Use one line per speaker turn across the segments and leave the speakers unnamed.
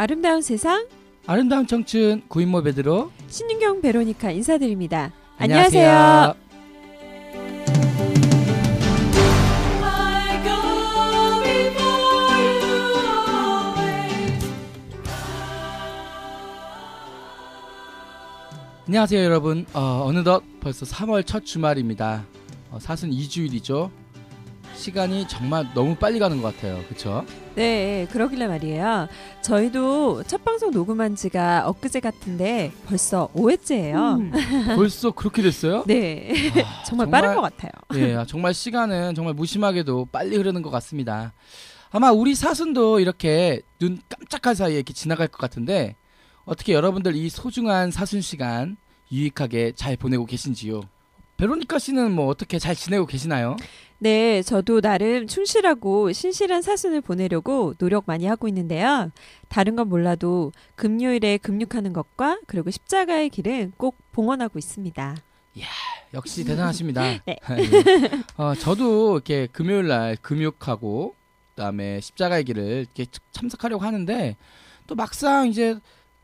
아름다운 세상
아름다운 청춘 구인모 베드로
신윤경 베로니카 인사드립니다.
안녕하세요.
안녕하세요.
안녕하세요 여러분 어, 어느덧 벌써 3월 첫 주말입니다 어, 사순 2주일이죠 시간이 정말 너무 빨리 가는 것 같아요 그쵸?
네, 그러길래 말이에요. 저희도 첫 방송 녹음한 지가 엊그제 같은데 벌써 5회째예요.
음, 벌써 그렇게 됐어요?
네,
아,
정말, 빠른 것 같아요.
예, 아, 정말 시간은 정말 무심하게도 빨리 흐르는 것 같습니다 아마 우리 사순도 이렇게 눈 깜짝할 사이에 이렇게 지나갈 것 같은데 어떻게 여러분들 이 소중한 사순 시간 유익하게 잘 보내고 계신지요? 베로니카 씨는 뭐 어떻게 잘 지내고 계시나요?
네, 저도 나름 충실하고 신실한 사순을 보내려고 노력 많이 하고 있는데요. 다른 건 몰라도 금요일에 금육하는 것과 그리고 십자가의 길은 꼭 봉헌하고 있습니다.
역시 대단하십니다.
네.
예. 어, 저도 이렇게 금요일 날 금육하고 그다음에 십자가의 길을 이렇게 참석하려고 하는데 또 막상 이제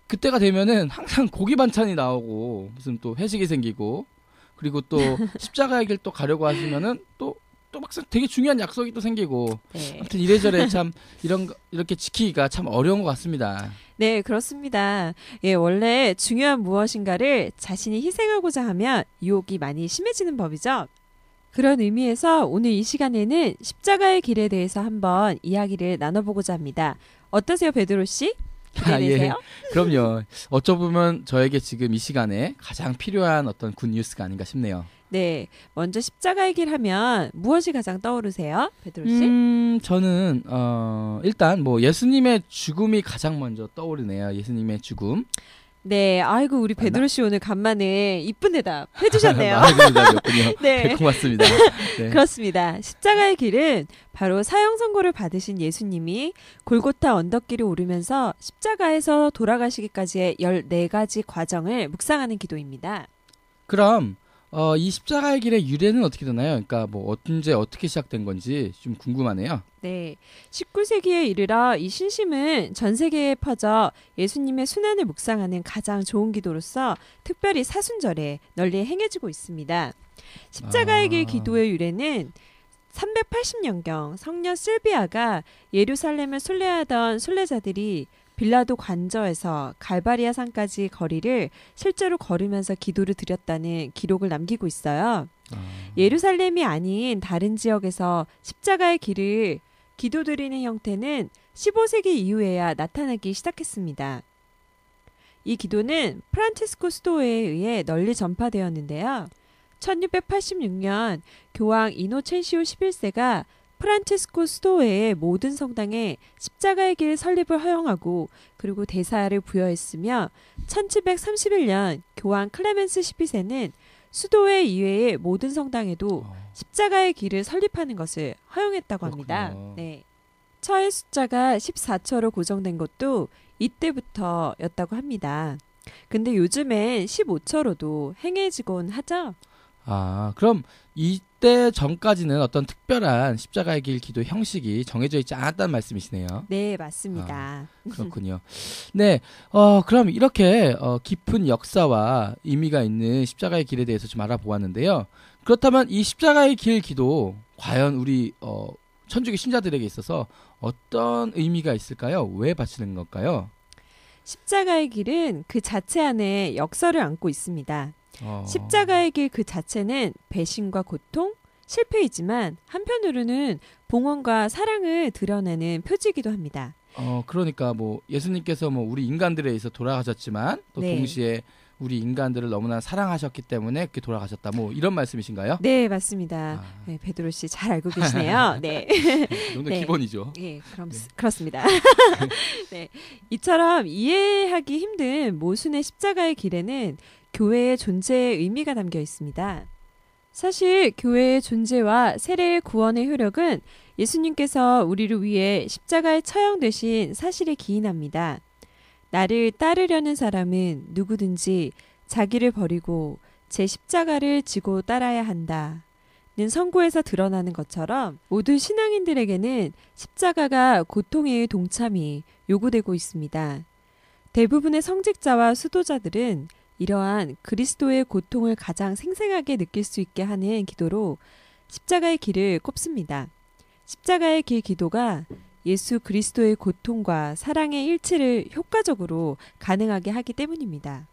그때가 되면은 항상 고기 반찬이 나오고 무슨 또 회식이 생기고 그리고 또 십자가의 길 또 가려고 하시면은 또 또 막상 되게 중요한 약속이 또 생기고
네.
아무튼 이래저래 참 이런 거- 이렇게 지키기가 참 어려운 것 같습니다.
네, 그렇습니다. 예, 원래 중요한 무엇인가를 자신이 희생하고자 하면 유혹이 많이 심해지는 법이죠. 그런 의미에서 오늘 이 시간에는 십자가의 길에 대해서 한번 이야기를 나눠보고자 합니다. 어떠세요, 베드로 씨?
아, 예. 그럼요. 어쩌보면 저에게 지금 이 시간에 가장 필요한 어떤 굿 뉴스가 아닌가 싶네요.
네, 먼저 십자가의 길 하면 무엇이 가장 떠오르세요, 베드로 씨?
음, 저는 어 일단 뭐 예수님의 죽음이 가장 먼저 떠오르네요. 예수님의 죽음.
네, 아이고 우리 베드로 씨 오늘 간만에 이쁜 대답 해주셨네요.
대답이었군요.
네.
고맙습니다. 네.
그렇습니다. 십자가의 길은 바로 사형 선고를 받으신 예수님이 골고타 언덕길을 오르면서 십자가에서 돌아가시기까지의 14가지 과정을 묵상하는 기도입니다.
그럼 어, 이 십자가의 길의 유래는 어떻게 되나요? 그러니까 뭐 언제 어떻게 시작된 건지 좀 궁금하네요.
네. 19세기에 이르러 이 신심은 전 세계에 퍼져 예수님의 순환을 묵상하는 가장 좋은 기도로서 특별히 사순절에 널리 행해지고 있습니다. 십자가의
아.
길 기도의 유래는 380년경 성녀 실비아가 예루살렘을 순례하던 순례자들이 빌라도 관저에서 갈바리아 산까지 거리를 실제로 걸으면서 기도를 드렸다는 기록을 남기고 있어요.
아,
예루살렘이 아닌 다른 지역에서 십자가의 길을 기도드리는 형태는 15세기 이후에야 나타나기 시작했습니다. 이 기도는 프란치스코 스토어에 의해 널리 전파되었는데요. 1686년 교황 이노첸시오 11세가 프란치스코 스토어의 모든 성당에 십자가의 길 설립을 허용하고 그리고 대사를 부여했으며 1731년 교황 클레멘스 12세는 수도회 이외의 모든 성당에도
어,
십자가의 길을 설립하는 것을 허용했다고 합니다.
그렇군요.
네. 처의 숫자가 14처로 고정된 것도 이때부터였다고 합니다. 근데 요즘엔 15처로도 행해지곤 하죠?
아, 그럼 이 때 전까지는 어떤 특별한 십자가의 길 기도 형식이 정해져 있지 않았다는 말씀이시네요.
네, 맞습니다.
그렇군요. 네, 어, 그럼 이렇게 어, 깊은 역사와 의미가 있는 십자가의 길에 대해서 좀 알아보았는데요. 그렇다면 이 십자가의 길 기도 과연 우리 어, 천주교 신자들에게 있어서 어떤 의미가 있을까요? 왜 바치는 걸까요?
십자가의 길은 그 자체 안에 역설을 안고 있습니다.
어,
십자가의 길 그 자체는 배신과 고통, 실패이지만 한편으로는 봉헌과 사랑을 드러내는 표지이기도 합니다.
어, 그러니까 뭐 예수님께서 뭐 우리 인간들에 의해서 돌아가셨지만 또
네.
동시에 우리 인간들을 너무나 사랑하셨기 때문에 그렇게 돌아가셨다. 뭐 이런 말씀이신가요?
네, 맞습니다.
아,
네, 베드로 씨 잘 알고 계시네요. 네.
이 정도
네.
기본이죠.
예, 그럼
네.
그렇습니다. 네, 이처럼 이해하기 힘든 모순의 십자가의 길에는 교회의 존재의 의미가 담겨 있습니다. 사실 교회의 존재와 세례의 구원의 효력은 예수님께서 우리를 위해 십자가에 처형되신 사실에 기인합니다. 나를 따르려는 사람은 누구든지 자기를 버리고 제 십자가를 지고 따라야 한다. 선고에서 드러나는 것처럼 모든 신앙인들에게는 십자가가 고통의 동참이 요구되고 있습니다. 대부분의 성직자와 수도자들은 이러한 그리스도의 고통을 가장 생생하게 느낄 수 있게 하는 기도로 십자가의 길을 꼽습니다. 십자가의 길 기도가 예수 그리스도의 고통과 사랑의 일치를 효과적으로 가능하게 하기 때문입니다.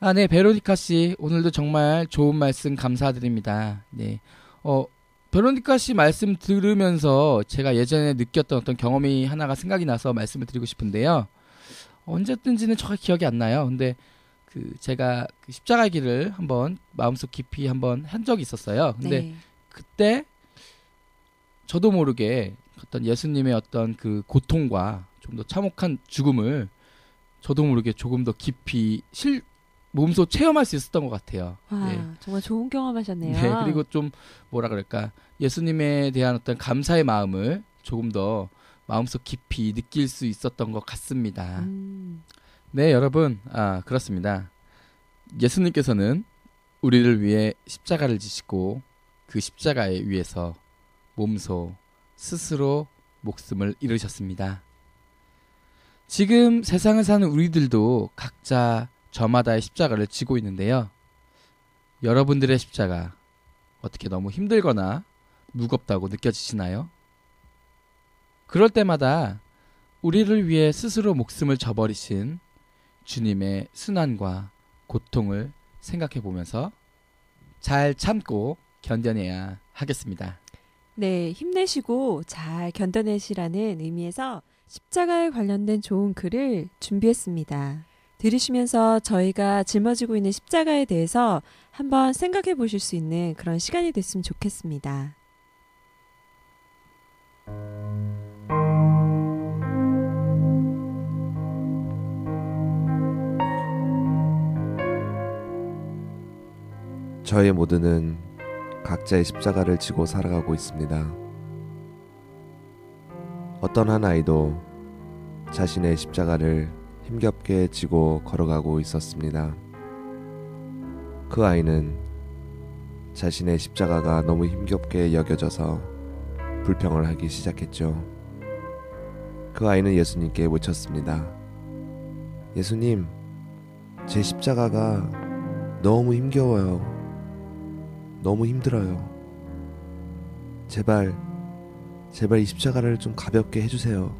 아, 네, 베로니카 씨, 오늘도 정말 좋은 말씀 감사드립니다. 네. 어, 베로니카 씨 말씀 들으면서 제가 예전에 느꼈던 어떤 경험이 하나가 생각이 나서 말씀을 드리고 싶은데요. 언제든지는 정확히 기억이 안 나요. 근데 그 제가 그 십자가의 길을 한번 마음속 깊이 한번 한 적이 있었어요. 근데
네.
그때 저도 모르게 어떤 예수님의 어떤 그 고통과 좀 더 참혹한 죽음을 저도 모르게 조금 더 깊이 실 몸소 체험할 수 있었던 것 같아요.
와,
네.
정말 좋은 경험하셨네요.
네, 그리고 좀 뭐라 그럴까 예수님에 대한 어떤 감사의 마음을 조금 더 마음속 깊이 느낄 수 있었던 것 같습니다.
음,
네, 여러분, 아 그렇습니다. 예수님께서는 우리를 위해 십자가를 지시고 그 십자가에 위해서 몸소 스스로 목숨을 잃으셨습니다. 지금 세상을 사는 우리들도 각자 저마다의 십자가를 지고 있는데요. 여러분들의 십자가 어떻게 너무 힘들거나 무겁다고 느껴지시나요? 그럴 때마다 우리를 위해 스스로 목숨을 저버리신 주님의 순환과 고통을 생각해 보면서 잘 참고 견뎌내야 하겠습니다.
네, 힘내시고 잘 견뎌내시라는 의미에서 십자가에 관련된 좋은 글을 준비했습니다. 들으시면서 저희가 짊어지고 있는 십자가에 대해서 한번 생각해 보실 수 있는 그런 시간이 됐으면 좋겠습니다.
저희 모두는 각자의 십자가를 지고 살아가고 있습니다. 어떤 한 아이도 자신의 십자가를 힘겹게 지고 걸어가고 있었습니다. 그 아이는 자신의 십자가가 너무 힘겹게 여겨져서 불평을 하기 시작했죠. 그 아이는 예수님께 외쳤습니다. 예수님, 제 십자가가 너무 힘겨워요. 너무 힘들어요. 제발, 제발 이 십자가를 좀 가볍게 해주세요.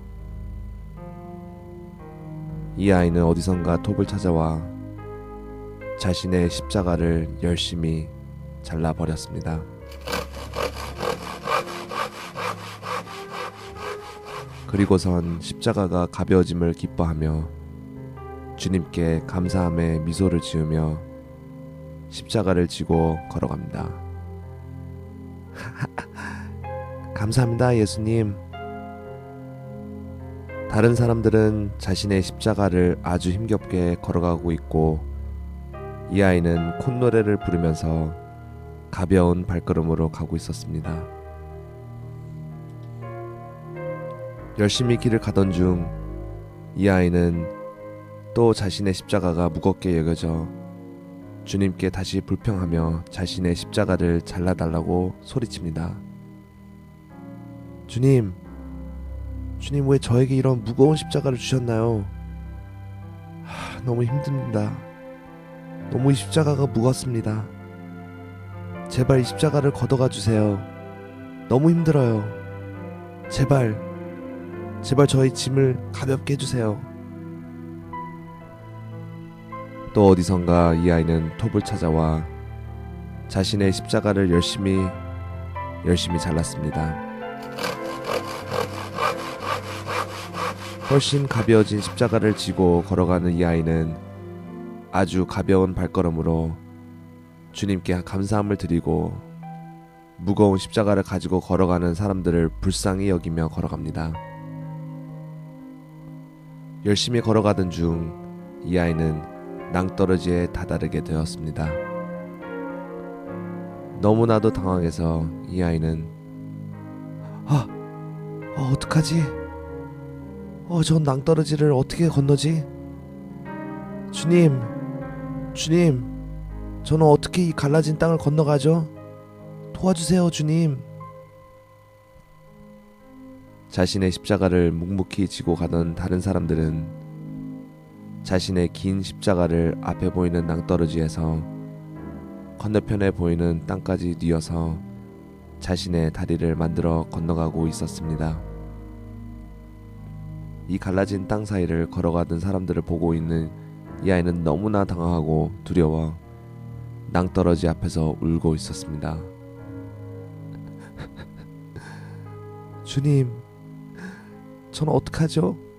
이 아이는 어디선가 톱을 찾아와 자신의 십자가를 열심히 잘라버렸습니다. 그리고선 십자가가 가벼워짐을 기뻐하며 주님께 감사함에 미소를 지으며 십자가를 지고 걸어갑니다. 감사합니다, 예수님. 다른 사람들은 자신의 십자가를 아주 힘겹게 걸어가고 있고, 이 아이는 콧노래를 부르면서 가벼운 발걸음으로 가고 있었습니다. 열심히 길을 가던 중, 이 아이는 또 자신의 십자가가 무겁게 여겨져 주님께 다시 불평하며 자신의 십자가를 잘라달라고 소리칩니다. 주님, 주님 왜 저에게 이런 무거운 십자가를 주셨나요? 하, 너무 힘듭니다. 너무 이 십자가가 무겁습니다. 제발 이 십자가를 걷어가 주세요. 너무 힘들어요. 제발, 제발 저희 짐을 가볍게 해주세요. 또 어디선가 이 아이는 톱을 찾아와 자신의 십자가를 열심히 열심히 잘랐습니다. 훨씬 가벼워진 십자가를 지고 걸어가는 이 아이는 아주 가벼운 발걸음으로 주님께 감사함을 드리고 무거운 십자가를 가지고 걸어가는 사람들을 불쌍히 여기며 걸어갑니다. 열심히 걸어가던 중 이 아이는 낭떠러지에 다다르게 되었습니다. 너무나도 당황해서 이 아이는 아, 아 어떡하지? 어, 전 낭떠러지를 어떻게 건너지? 주님, 주님, 저는 어떻게 이 갈라진 땅을 건너가죠? 도와주세요, 주님. 자신의 십자가를 묵묵히 지고 가던 다른 사람들은 자신의 긴 십자가를 앞에 보이는 낭떠러지에서 건너편에 보이는 땅까지 뛰어서 자신의 다리를 만들어 건너가고 있었습니다. 이 갈라진 땅 사이를 걸어가던 사람들을 보고 있는 이 아이는 너무나 당황하고 두려워 낭떠러지 앞에서 울고 있었습니다. 주님, 저는 어떡하죠?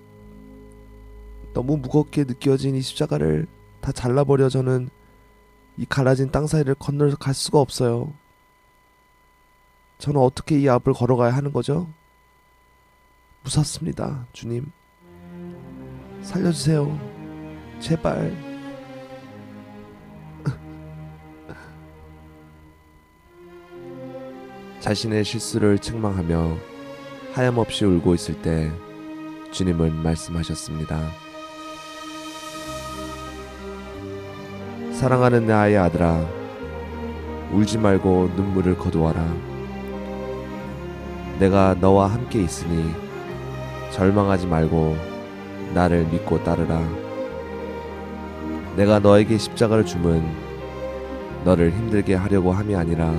너무 무겁게 느껴진 이 십자가를 다 잘라버려 저는 이 갈라진 땅 사이를 건너서 갈 수가 없어요. 저는 어떻게 이 앞을 걸어가야 하는 거죠? 무섭습니다, 주님. 살려주세요. 제발. 자신의 실수를 책망하며 하염없이 울고 있을 때 주님은 말씀하셨습니다. 사랑하는 나의 아들아, 울지 말고 눈물을 거두어라. 내가 너와 함께 있으니 절망하지 말고 나를 믿고 따르라. 내가 너에게 십자가를 줌은 너를 힘들게 하려고 함이 아니라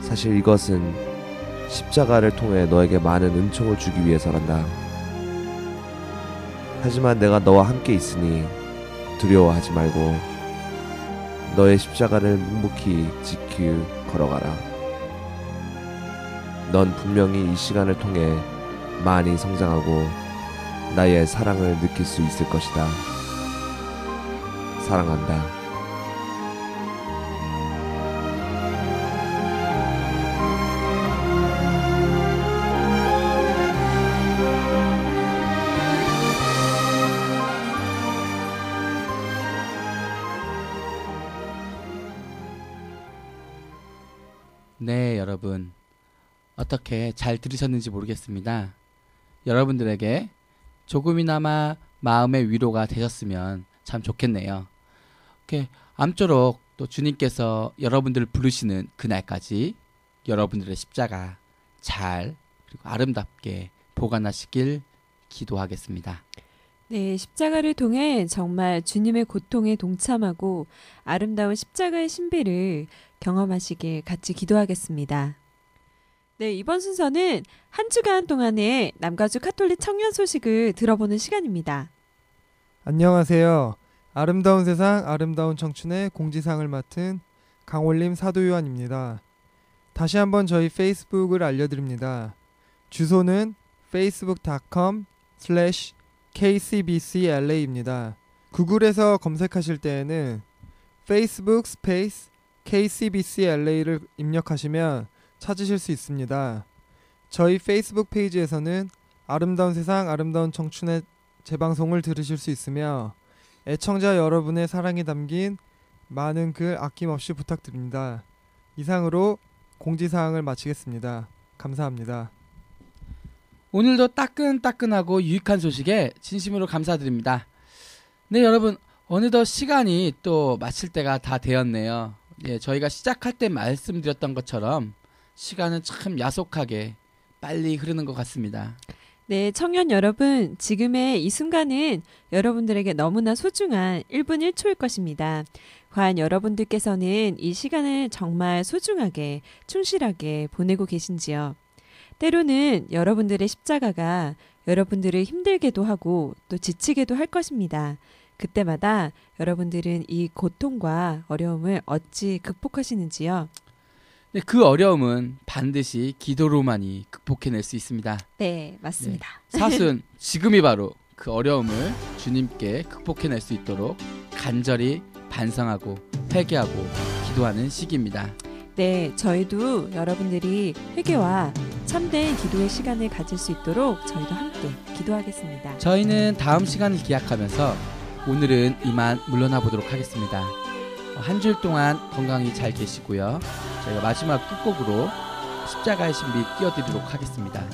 사실 이것은 십자가를 통해 너에게 많은 은총을 주기 위해서란다. 하지만 내가 너와 함께 있으니 두려워하지 말고 너의 십자가를 묵묵히 지키 걸어가라. 넌 분명히 이 시간을 통해 많이 성장하고 나의 사랑을 느낄 수 있을 것이다. 사랑한다.
여러분. 어떻게 잘 들으셨는지 모르겠습니다. 여러분들에게 조금이나마 마음의 위로가 되셨으면 참 좋겠네요. 이렇게 암쪼록 또 주님께서 여러분들을 부르시는 그날까지 여러분들의 십자가 잘 그리고 아름답게 보관하시길 기도하겠습니다.
네, 십자가를 통해 정말 주님의 고통에 동참하고 아름다운 십자가의 신비를 경험하시길 같이 기도하겠습니다. 네, 이번 순서는 한 주간 동안의 남가주 카톨릭 청년 소식을 들어보는 시간입니다.
안녕하세요. 아름다운 세상 아름다운 청춘의 공지상을 맡은 강올림 사도요한입니다. 다시 한번 저희 페이스북을 알려드립니다. 주소는 facebook.com slash kcbcla입니다. 구글에서 검색하실 때에는 facebook 스페이스 kcbcla를 입력하시면 찾으실 수 있습니다. 저희 페이스북 페이지에서는 아름다운 세상 아름다운 청춘의 재방송을 들으실 수 있으며 애청자 여러분의 사랑이 담긴 많은 글 아낌없이 부탁드립니다. 이상으로 공지사항을 마치겠습니다. 감사합니다.
오늘도 따끈따끈하고 유익한 소식에 진심으로 감사드립니다. 네, 여러분. 어느덧 시간이 또 마칠 때가 다 되었네요. 예, 저희가 시작할 때 말씀드렸던 것처럼 시간은 참 야속하게 빨리 흐르는 것 같습니다.
네, 청년 여러분, 지금의 이 순간은 여러분들에게 너무나 소중한 1분 1초일 것입니다. 과연 여러분들께서는 이 시간을 정말 소중하게, 충실하게 보내고 계신지요? 때로는 여러분들의 십자가가 여러분들을 힘들게도 하고 또 지치게도 할 것입니다. 그때마다 여러분들은 이 고통과 어려움을 어찌 극복하시는지요?
네, 그 어려움은 반드시 기도로만이 극복해낼 수 있습니다.
네, 맞습니다.
사순 지금이 바로 그 어려움을 주님께 극복해낼 수 있도록 간절히 반성하고 회개하고 기도하는 시기입니다.
네, 저희도 여러분들이 회개와 참된 기도의 시간을 가질 수 있도록 저희도 함께 기도하겠습니다.
저희는 다음 시간을 기약하면서 오늘은 이만 물러나 보도록 하겠습니다. 한 주일 동안 건강히 잘 계시고요. 저희가 마지막 끝곡으로 십자가의 신비 띄워드리도록 하겠습니다.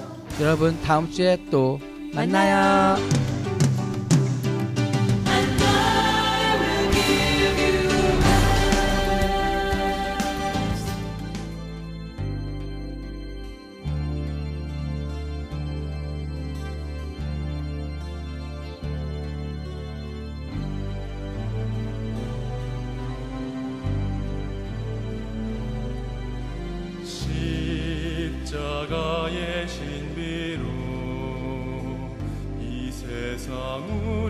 여러분 다음 주에 또 만나요.
나 의 신비로 이 세상 우